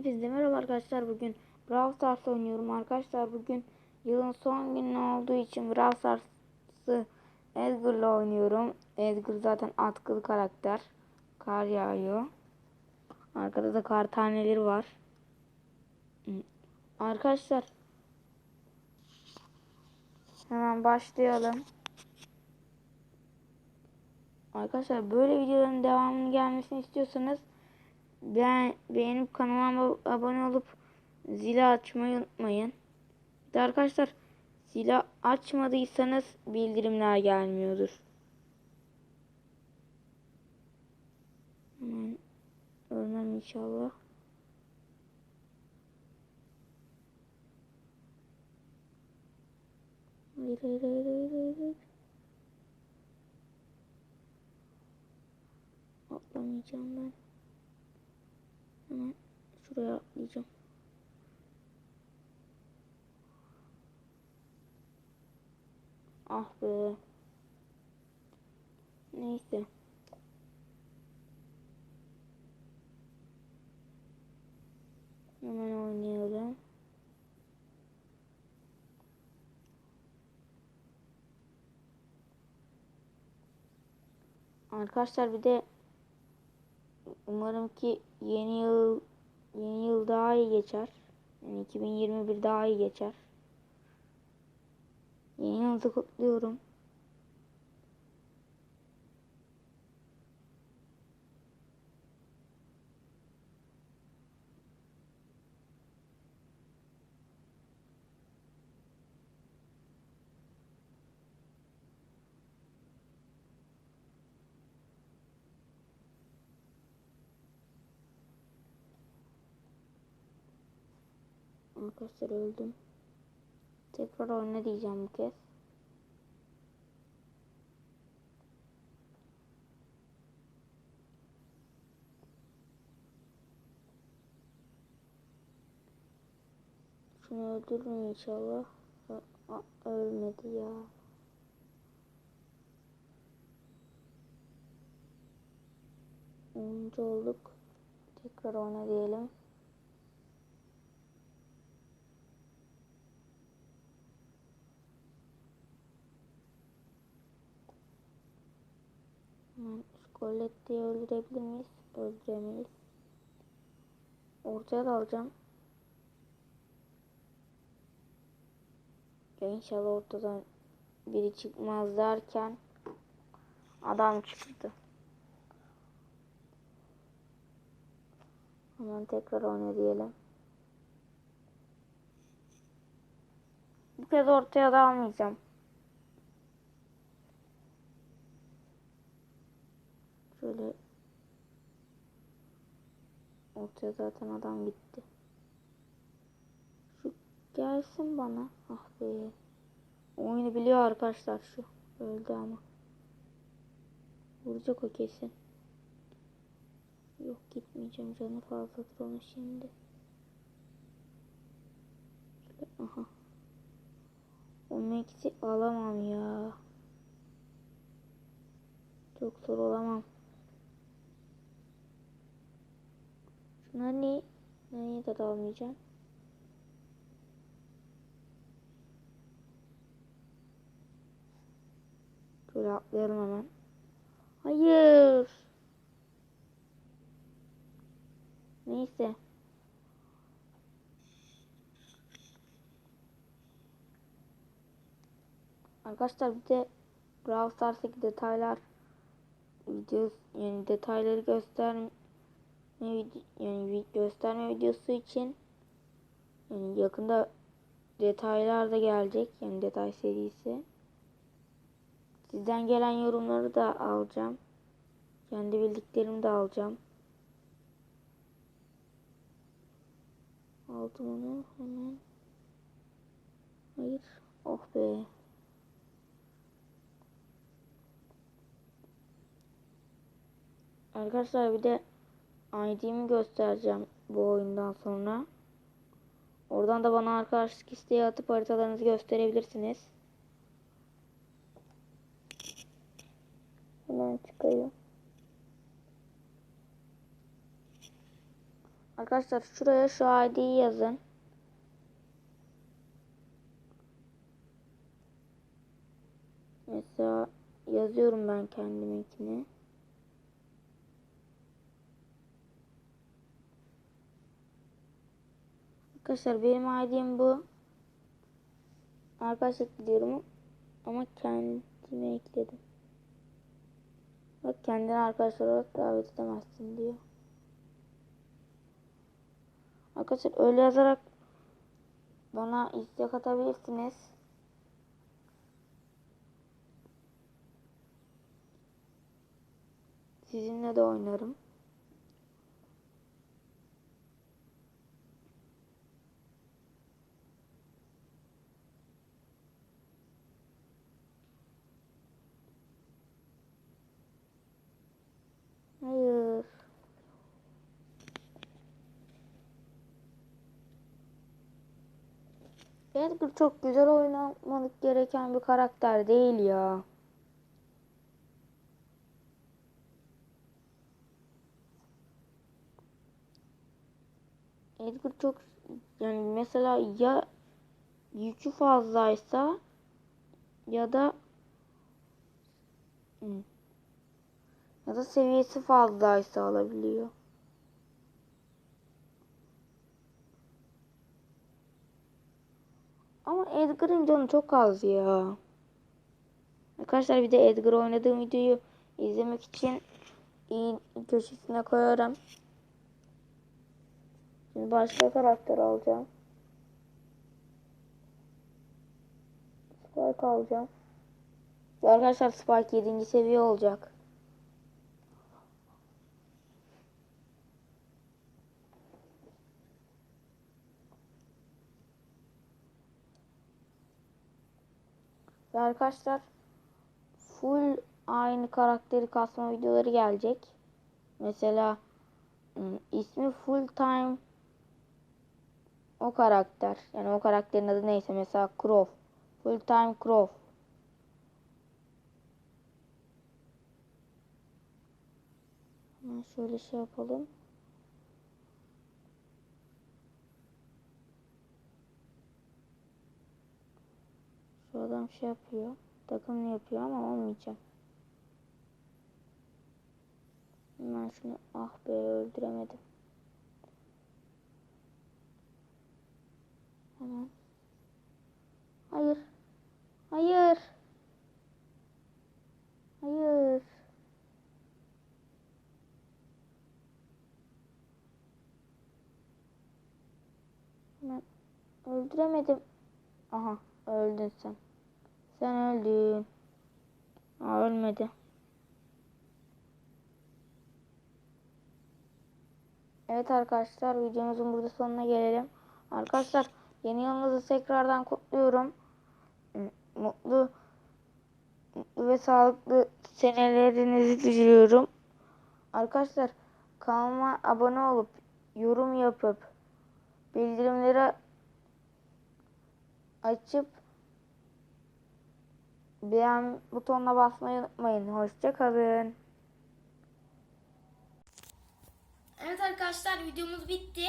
Hepinize merhaba arkadaşlar. Bugün Brawl Stars oynuyorum arkadaşlar. Bugün yılın son günü olduğu için Brawl Stars'ı Edgar'la oynuyorum. Edgar zaten atkılı karakter. Kar yağıyor. Arkada da kar taneleri var. Arkadaşlar hemen başlayalım. Arkadaşlar böyle videoların devamını gelmesini istiyorsanız ben beğenip kanalıma abone olup zili açmayı unutmayın. Bir de arkadaşlar zili açmadıysanız bildirimler gelmiyordur. Hemen ölmem inşallah. Hayır hayır hayır hayır hayır. Atlamayacağım ben. Şuraya atlayacağım. Ah be. Neyse. Hemen oynayalım. Arkadaşlar bir de umarım ki yeni yıl yeni yıl daha iyi geçer. Yani 2021 daha iyi geçer. Yeni yılınızı kutluyorum. Arkadaşlar öldüm. Tekrar oyna diyeceğim bu kez. Şunu öldürürüm inşallah. Ölmedi ya. Onuncu olduk. Tekrar oyna diyelim. Hemen Scoletti'yi öldürebilir miyiz? Öldüremeyiz. Ortaya da alacağım. Ya inşallah ortadan biri çıkmaz derken adam çıktı. Hemen tekrar oyna diyelim. Bu kez ortaya da almayacağım. Ortaya zaten adam gitti. Şu gelsin bana. Ah be. Oyunu biliyor arkadaşlar şu. Öldü ama. Vuracak o kesin. Yok gitmeyeceğim canı fazladır onu şimdi. Aha. O Max'i alamam ya. Çok zor olamam. Ne? Nereye de dalmayacağım. Şöyle atlayalım hemen. Hayır. Neyse. Arkadaşlar bir de Brawl Stars'taki detaylar video yani detayları gösterme yani vi- gösterme videosu için yani yakında detaylar da gelecek yani detay serisi. Sizden gelen yorumları da alacağım. Kendi bildiklerimi de alacağım. Aldım onu hemen. Hayır. Oh be. Arkadaşlar bir de ID'mi göstereceğim bu oyundan sonra. Oradan da bana arkadaşlık isteği atıp haritalarınızı gösterebilirsiniz. Hemen çıkayım. Arkadaşlar şuraya şu ID'yi yazın. Mesela yazıyorum ben kendiminkini. Arkadaşlar benim ID'm bu. Arkadaş ekliyorum ama kendime ekledim. Bak kendini arkadaşlar olarak davet edemezsin diyor. Arkadaşlar öyle yazarak bana istek atabilirsiniz. Sizinle de oynarım. Edgar çok güzel oynamalık gereken bir karakter değil ya. Edgar çok yani mesela ya yükü fazlaysa ya da ya da seviyesi fazlaysa alabiliyor. Ama Edgar'ın canı çok az ya. Arkadaşlar bir de Edgar oynadığım videoyu izlemek için iyi köşesine koyarım. Şimdi başka karakter alacağım. Spike alacağım. Arkadaşlar Spike 7. seviye olacak. Ve arkadaşlar full aynı karakteri kasma videoları gelecek. Mesela ım, ismi full time o karakter. Yani o karakterin adı neyse mesela Crow. Full time Crow. Hemen şöyle şey yapalım. Şu adam şey yapıyor. Takımını yapıyor ama olmayacak. Hemen şunu ah be öldüremedim. Hemen. Hayır. Hayır. Hayır. Hemen öldüremedim. Aha öldün sen. Sen öldün. Aa, ölmedi. Evet arkadaşlar videomuzun burada sonuna gelelim. Arkadaşlar yeni yılınızı tekrardan kutluyorum. Mutlu, mutlu ve sağlıklı senelerinizi diliyorum. Arkadaşlar kanalıma abone olup yorum yapıp bildirimleri açıp beğen butonuna basmayı unutmayın. Hoşçakalın. Evet arkadaşlar videomuz bitti.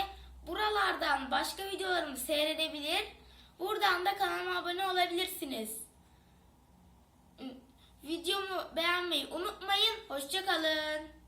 Buralardan başka videolarımı seyredebilir. Buradan da kanalıma abone olabilirsiniz. Videomu beğenmeyi unutmayın. Hoşçakalın.